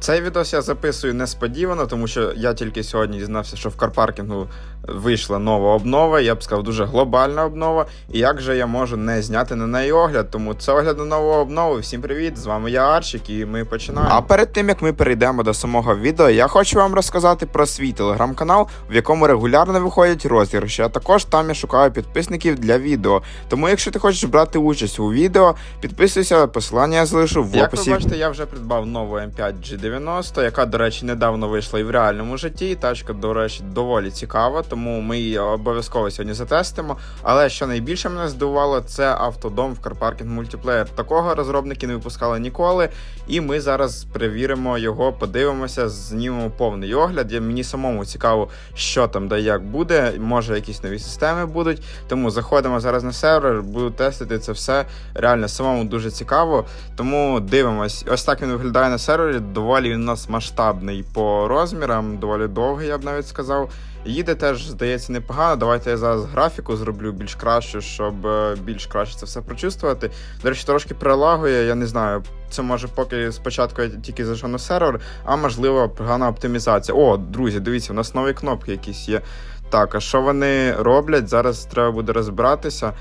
Цей відос я записую несподівано, тому що я тільки сьогодні дізнався, що в карпаркінгу вийшла нова обнова. Я б сказав, дуже глобальна обнова. І як же я можу не зняти на неї огляд? Тому це огляд на нову обнову. Всім привіт! З вами я Арчик, і ми починаємо. А перед тим як ми перейдемо до самого відео, я хочу вам розказати про свій телеграм-канал, в якому регулярно виходять розіграші. А також там я шукаю підписників для відео. Тому, якщо ти хочеш брати участь у відео, підписуйся, посилання я залишу в Як ви бачите, я вже придбав нову М5 G90, яка, до речі, недавно вийшла і в реальному житті. Тачка, до речі, доволі цікава, тому ми її обов'язково сьогодні затестимо. Але що найбільше мене здивувало, це автодом в Карпаркінг мультиплеєр. Такого розробники не випускали ніколи. І ми зараз перевіримо його, подивимося, знімемо повний огляд. Мені самому цікаво, що там де як буде. Може, якісь нові системи будуть. Тому заходимо зараз на сервер, буду тестити це все. Реально самому дуже цікаво. Тому дивимось. Ось так він виглядає на сервері. Доволі він у нас масштабний по розмірам, доволі довгий, я б навіть сказав. Їде теж, здається, непогано. Давайте я зараз графіку зроблю більш кращу, щоб е, більш краще це все прочувствувати. До речі, трошки прилагує, я не знаю. Це може поки спочатку я тільки зайшов на сервер, а можливо погана оптимізація. О, друзі, дивіться, у нас нові кнопки якісь є. Так, а що вони роблять? Зараз треба буде розбиратися.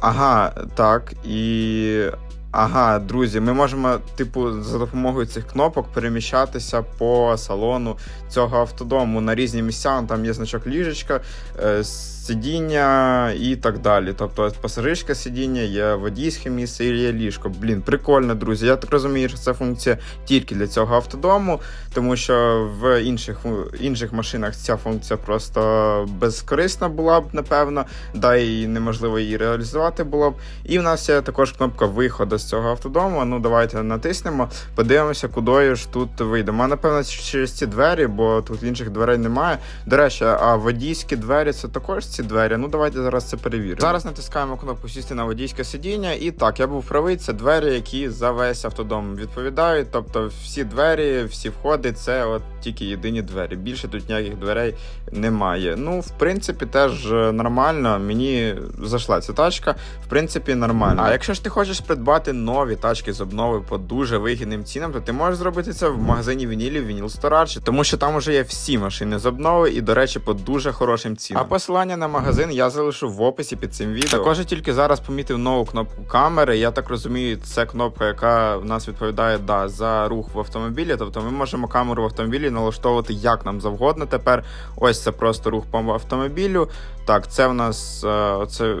Ага, так, і. Ага, друзі, ми можемо, типу, за допомогою цих кнопок переміщатися по салону цього автодому на різні місця. Там є значок ліжечка, е, сидіння і так далі. Тобто пасажирське сидіння, є водійське місце і є ліжко. Блін, прикольно, друзі. Я так розумію, що це функція тільки для цього автодому, тому що в інших, інших машинах ця функція просто безкорисна була б, напевно, да і неможливо її реалізувати було б. І в нас є також кнопка виходу з цього автодому. Ну, давайте натиснемо, подивимося, куди ж тут вийдемо. Напевно, через ці двері, бо тут інших дверей немає. До речі, а водійські двері це також ці двері. Ну, давайте зараз це перевіримо. Зараз натискаємо кнопку сісти на водійське сидіння. І так, я був правий, це двері, які за весь автодом відповідають. Тобто, всі двері, всі входи, це от тільки єдині двері. Більше тут ніяких дверей немає. Ну, в принципі, теж е, нормально. Мені зайшла ця тачка. В принципі, нормально. А якщо ж ти хочеш придбати нові тачки з обнови по дуже вигідним цінам, то ти можеш зробити це в магазині вінілів Вініл Storage, тому що там уже є всі машини з обнови і, до речі, по дуже хорошим цінам. А посилання на магазин я залишу в описі під цим відео. Також я тільки зараз помітив нову кнопку камери. Я так розумію, це кнопка, яка в нас відповідає да, за рух в автомобілі. Тобто ми можемо камеру в автомобілі налаштовувати як нам завгодно. Тепер ось це просто рух по автомобілю. Так, це в нас е, оце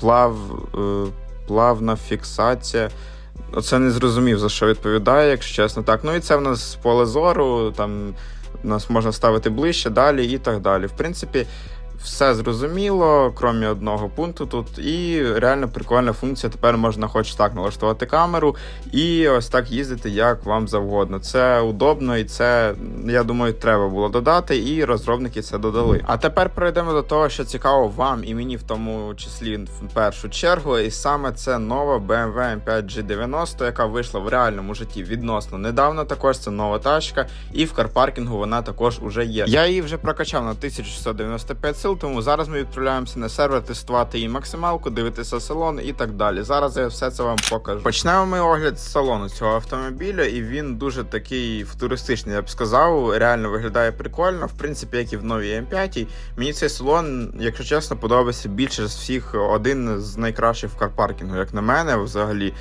плав, е, плавна фіксація. Оце не зрозумів, за що відповідає, якщо чесно. Так, ну і це в нас поле зору, там нас можна ставити ближче, далі і так далі. В принципі, все зрозуміло, крім одного пункту тут. І реально прикольна функція. Тепер можна хоч так налаштувати камеру і ось так їздити, як вам завгодно. Це удобно і це, я думаю, треба було додати, і розробники це додали. А тепер перейдемо до того, що цікаво вам і мені в тому числі в першу чергу. І саме це нова BMW M5 G90, яка вийшла в реальному житті відносно недавно. Також це нова тачка, і в карпаркінгу вона також уже є. Я її вже прокачав на 1695 сил, тому зараз ми відправляємося на сервер тестувати її максималку, дивитися салон і так далі. Зараз я все це вам покажу. Почнемо ми огляд з салону цього автомобіля, і він дуже такий футуристичний, я б сказав. Реально виглядає прикольно. В принципі, як і в новій М5. Мені цей салон, якщо чесно, подобається більше з всіх один з найкращих в карпаркінгу, як на мене, взагалі.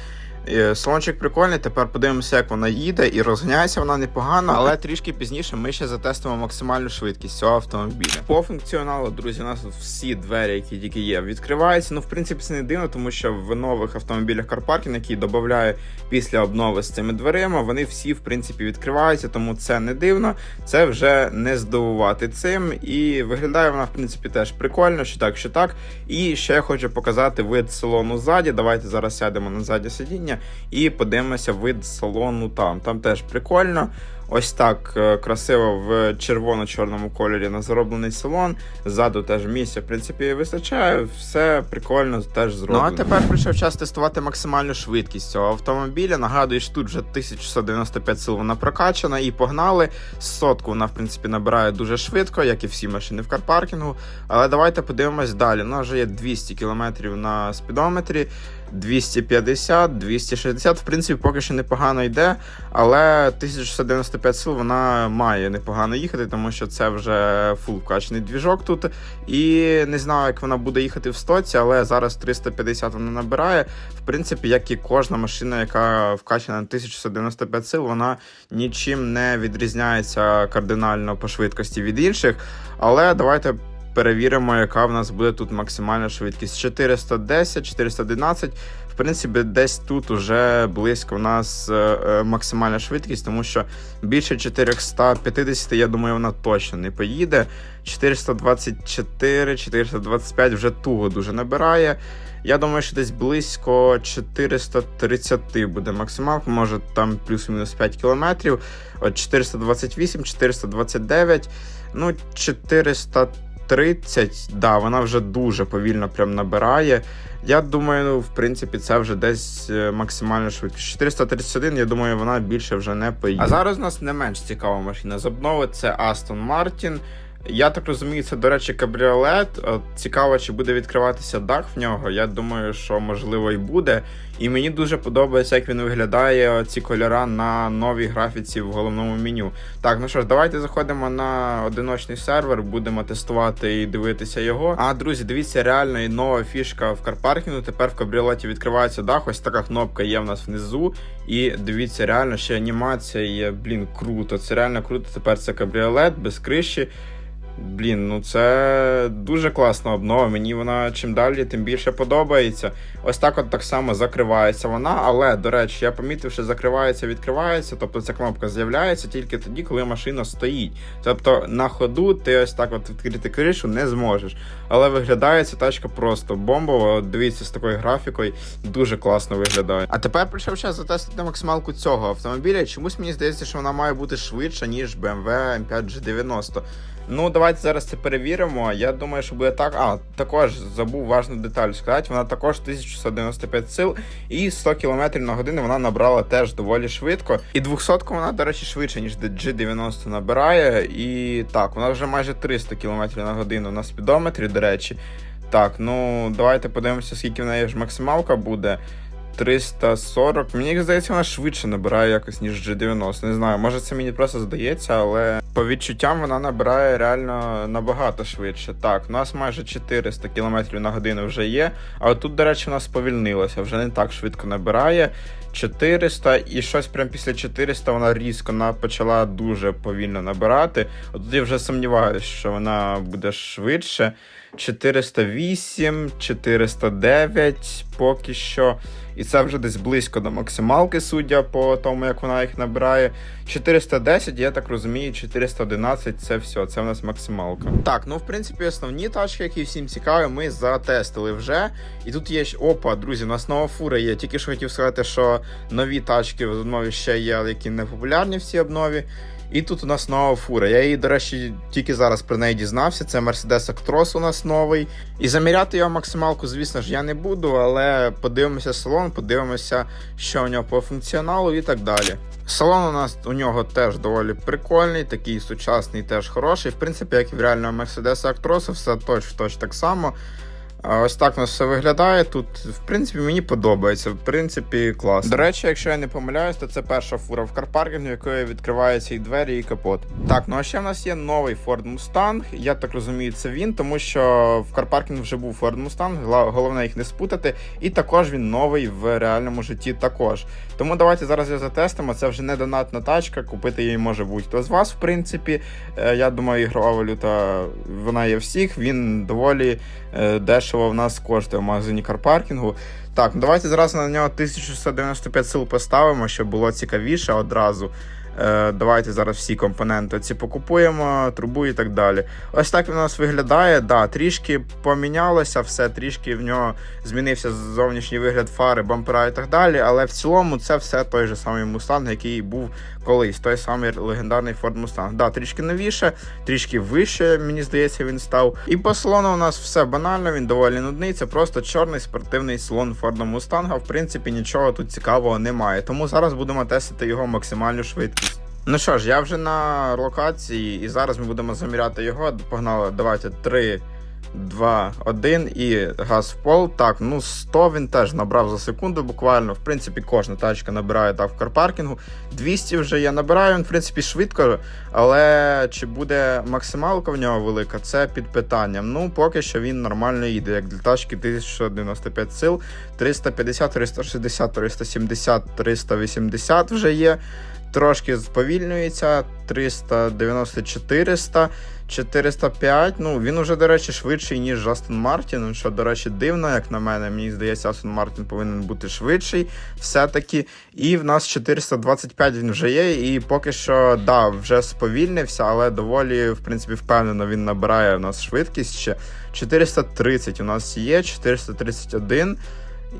Е, Салончик прикольний, тепер подивимося, як вона їде, і розганяється вона непогано, але трішки пізніше ми ще затестимо максимальну швидкість цього автомобіля. По функціоналу, друзі, у нас тут всі двері, які тільки є, відкриваються. Ну, в принципі, це не дивно, тому що в нових автомобілях Карпаркін, які додаю після обнови з цими дверима, вони всі в принципі відкриваються, тому це не дивно. Це вже не здивувати цим. І виглядає вона, в принципі, теж прикольно, що так, що так. І ще я хочу показати вид салону ззаді. Давайте зараз сядемо на заднє сидіння і подивимося вид салону там. Там теж прикольно. Ось так е, красиво в червоно-чорному кольорі на зароблений салон. Ззаду теж місця, в принципі, вистачає. Все прикольно теж зроблено. Ну а тепер прийшов час тестувати максимальну швидкість цього автомобіля. Нагадую, що тут вже 1195 сил вона прокачана і погнали. Сотку вона, в принципі, набирає дуже швидко, як і всі машини в карпаркінгу. Але давайте подивимось далі. У нас вже є 200 км на спідометрі. 250, 260. В принципі, поки що непогано йде, але 1695 сил вона має непогано їхати, тому що це вже фул вкачаний двіжок тут. І не знаю, як вона буде їхати в стоці, але зараз 350 вона набирає. В принципі, як і кожна машина, яка вкачана на 1195 сил, вона нічим не відрізняється кардинально по швидкості від інших. Але давайте перевіримо, яка в нас буде тут максимальна швидкість. 410, 411. В принципі, десь тут уже близько у нас е, е, максимальна швидкість, тому що більше 450, я думаю, вона точно не поїде. 424, 425 вже туго дуже набирає. Я думаю, що десь близько 430 буде максималка, може там плюс-мінус 5 кілометрів. От 428, 429, ну 430, да, вона вже дуже повільно прям набирає. Я думаю, ну, в принципі, це вже десь е, максимальна швидкість. 431, я думаю, вона більше вже не поїде. А зараз у нас не менш цікава машина з обнови, це Aston Martin. Я так розумію, це, до речі, кабріолет. Цікаво, чи буде відкриватися дах в нього. Я думаю, що можливо і буде. І мені дуже подобається, як він виглядає ці кольора на новій графіці в головному меню. Так, ну що ж, давайте заходимо на одиночний сервер, будемо тестувати і дивитися його. А друзі, дивіться, реально і нова фішка в карпаркінгу. Тепер в кабріолеті відкривається дах. Ось така кнопка є в нас внизу. І дивіться, реально ще анімація є. Блін, круто. Це реально круто. Тепер це кабріолет без криші. Блін, ну це дуже класна обнова. Мені вона чим далі, тим більше подобається. Ось так от так само закривається вона. Але, до речі, я помітив, що закривається, відкривається. Тобто ця кнопка з'являється тільки тоді, коли машина стоїть. Тобто на ходу ти ось так от відкрити кришу не зможеш. Але виглядає ця тачка просто бомбова. Дивіться, з такою графікою дуже класно виглядає. А тепер прийшов час затестити максималку цього автомобіля. Чомусь мені здається, що вона має бути швидша, ніж BMW M5 G90. Ну, давайте зараз це перевіримо. Я думаю, що буде так. А, також забув важну деталь сказати. Вона також 1195 сил і 100 км на годину вона набрала теж доволі швидко. І 200 вона, до речі, швидше, ніж G90 набирає. І так, вона вже майже 300 км на годину на спідометрі, до речі. Так, ну давайте подивимося, скільки в неї ж максималка буде. 340. Мені здається, вона швидше набирає якось, ніж G90. Не знаю, може це мені просто здається, але по відчуттям вона набирає реально набагато швидше. Так, у нас майже 400 км на годину вже є. А тут, до речі, у нас сповільнилося, вже не так швидко набирає. 400 і щось прямо після 400 вона різко на, почала дуже повільно набирати. От тут вже сумніваюся, що вона буде швидше. 408, 409 поки що. І це вже десь близько до максималки, суддя по тому, як вона їх набирає. 410, я так розумію, 411 це все, це в нас максималка. Так, ну в принципі, основні тачки, які всім цікаві, ми затестили вже. І тут є опа, друзі, у нас нова фура є. Тільки що хотів сказати, що нові тачки в обнові ще є, які не популярні в цій обнові. І тут у нас нова фура. Я її, до речі, тільки зараз про неї дізнався. Це Mercedes Actros у нас новий. І заміряти його максималку, звісно ж, я не буду, але подивимося салон, подивимося, що у нього по функціоналу і так далі. Салон у нас у нього теж доволі прикольний, такий сучасний, теж хороший. В принципі, як і в реального Mercedes Actros, все точ в точ так само. Ось так у нас все виглядає. Тут, в принципі, мені подобається. В принципі, класно. До речі, якщо я не помиляюсь, то це перша фура в карпаркінгу, якої відкриваються і двері, і капот. Так, ну а ще в нас є новий Ford Mustang. Я так розумію, це він, тому що в карпаркінгу вже був Ford Mustang, головне їх не спутати. І також він новий в реальному житті також. Тому давайте зараз його затестимо. Це вже не донатна тачка, купити її може будь-хто з вас, в принципі. Е, Я думаю, ігрова валюта вона є всіх. Він доволі е, дешево в нас коштує в магазині карпаркінгу. Так, ну давайте зразу на нього 1195 сил поставимо, щоб було цікавіше одразу. Е, давайте зараз всі компоненти ці покупуємо, трубу і так далі. Ось так він у нас виглядає. Да, трішки помінялося все, трішки в нього змінився зовнішній вигляд фари, бампера і так далі. Але в цілому це все той же самий Mustang, який був колись. Той самий легендарний Ford Mustang. Да, трішки новіше, трішки вище, мені здається, він став. І по салону у нас все банально, він доволі нудний. Це просто чорний спортивний салон Ford Mustang. В принципі, нічого тут цікавого немає. Тому зараз будемо тестити його максимальну швидкість. Ну що ж, я вже на локації, і зараз ми будемо заміряти його. Погнали, давайте 3, 2, 1 і газ в пол. Так, ну 100 він теж набрав за секунду буквально. В принципі, кожна тачка набирає так в карпаркінгу. 200 вже я набираю, він, в принципі, швидко, але чи буде максималка в нього велика, це під питанням. Ну, поки що він нормально їде, як для тачки 1095 сил, 350, 360, 370, 380 вже є. Трошки сповільнюється 390 400 405. Ну він уже, до речі, швидший, ніж Астон Мартін. Що, до речі, дивно, як на мене. Мені здається, Астон Мартін повинен бути швидший все-таки. І в нас 425 він вже є. І поки що, да, вже сповільнився, але доволі, в принципі, впевнено, він набирає у нас швидкість ще. 430 у нас є, 431.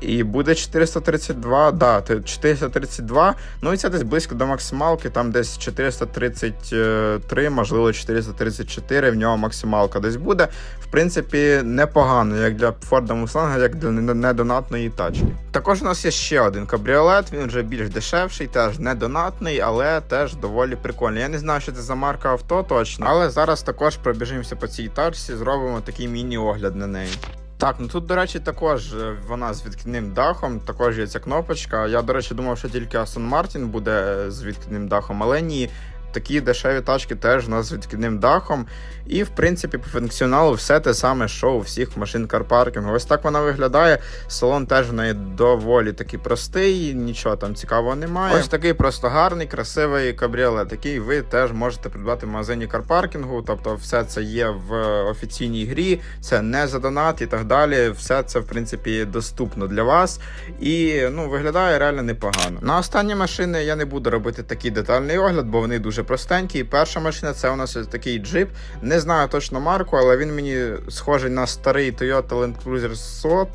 І буде 432, да, 432. Ну і це десь близько до максималки, там десь 433, можливо, 434 в нього максималка десь буде. В принципі, непогано, як для Форда Мустанга, як для недонатної тачки. Також у нас є ще один кабріолет, він вже більш дешевший, теж недонатний, але теж доволі прикольний. Я не знаю, що це за марка авто точно, але зараз також пробіжимося по цій тачці, зробимо такий міні-огляд на неї. Так, ну тут, до речі, також е, вона з відкидним дахом, також є ця кнопочка. Я, до речі, думав, що тільки Aston Martin буде е, з відкидним дахом, але ні. Такі дешеві тачки теж у нас з відкидним дахом. І, в принципі, по функціоналу все те саме, що у всіх машин карпаркінгу. Ось так вона виглядає. Салон теж в неї доволі такий простий, нічого там цікавого немає. Ось такий просто гарний, красивий кабріолет, який ви теж можете придбати в магазині карпаркінгу. Тобто, все це є в офіційній грі, це не за донат і так далі. Все це, в принципі, доступно для вас. І ну, виглядає реально непогано. На останні машини я не буду робити такий детальний огляд, бо вони дуже простенькі. Перша машина це у нас такий джип. Не знаю точно марку, але він мені схожий на старий Toyota Land Cruiser 100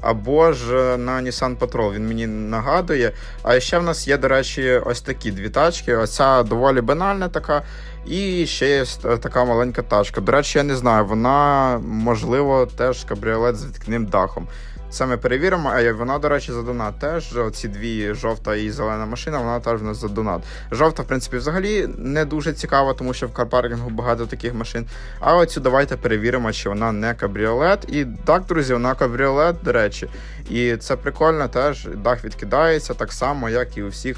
або ж на Nissan Patrol. Він мені нагадує. А ще в нас є, до речі, ось такі дві тачки. Оця доволі банальна така. І ще є така маленька тачка. До речі, я не знаю, вона можливо теж кабріолет з відкним дахом. Це ми перевіримо, а вона, до речі, за донат теж. Ці дві жовта і зелена машина, вона теж у нас за донат. Жовта, в принципі, взагалі не дуже цікава, тому що в карпаркінгу багато таких машин. А оцю давайте перевіримо, чи вона не кабріолет. І так, друзі, вона кабріолет, до речі. І це прикольно теж. Дах відкидається так само, як і у всіх.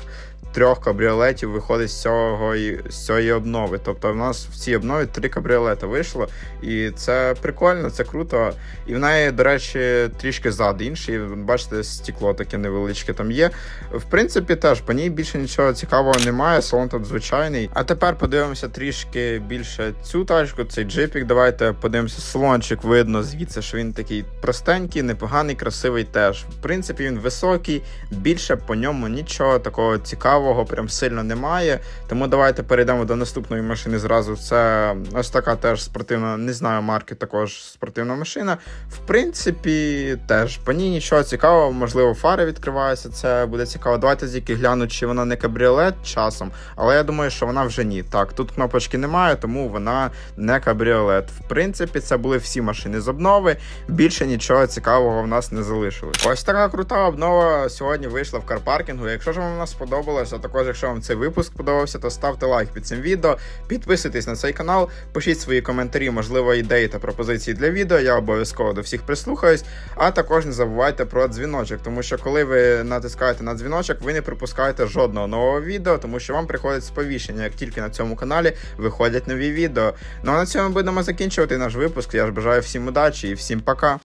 Трьох кабріолетів виходить з цього з цієї обнови. Тобто в нас в цій обнові три кабріолети вийшло, і це прикольно, це круто. І в неї, до речі, трішки зад інший. Бачите, стекло таке невеличке там є. В принципі, теж по ній більше нічого цікавого немає. Салон тут звичайний. А тепер подивимося трішки більше цю тачку, цей джипік. Давайте подивимося. Салончик видно звідси, що він такий простенький, непоганий, красивий теж. В принципі, він високий, більше по ньому нічого такого цікавого прям сильно немає. Тому давайте перейдемо до наступної машини зразу. Це ось така теж спортивна, не знаю марки, також спортивна машина. В принципі, теж по ній нічого цікавого, можливо, фари відкриваються. Це буде цікаво. Давайте тільки гляну, чи вона не кабріолет часом, але я думаю, що вона вже ні. Так, тут кнопочки немає, тому вона не кабріолет. В принципі, це були всі машини з обнови. Більше нічого цікавого в нас не залишилось. Ось така крута обнова сьогодні вийшла в карпаркінгу. Якщо ж вам вона сподобалась, а також якщо вам цей випуск подобався, то ставте лайк під цим відео, підписуйтесь на цей канал, пишіть свої коментарі, можливо, ідеї та пропозиції для відео. Я обов'язково до всіх прислухаюсь. А також не забувайте про дзвіночок, тому що коли ви натискаєте на дзвіночок, ви не пропускаєте жодного нового відео, тому що вам приходить сповіщення, як тільки на цьому каналі виходять нові відео. Ну а на цьому будемо закінчувати наш випуск. Я ж бажаю всім удачі і всім пока.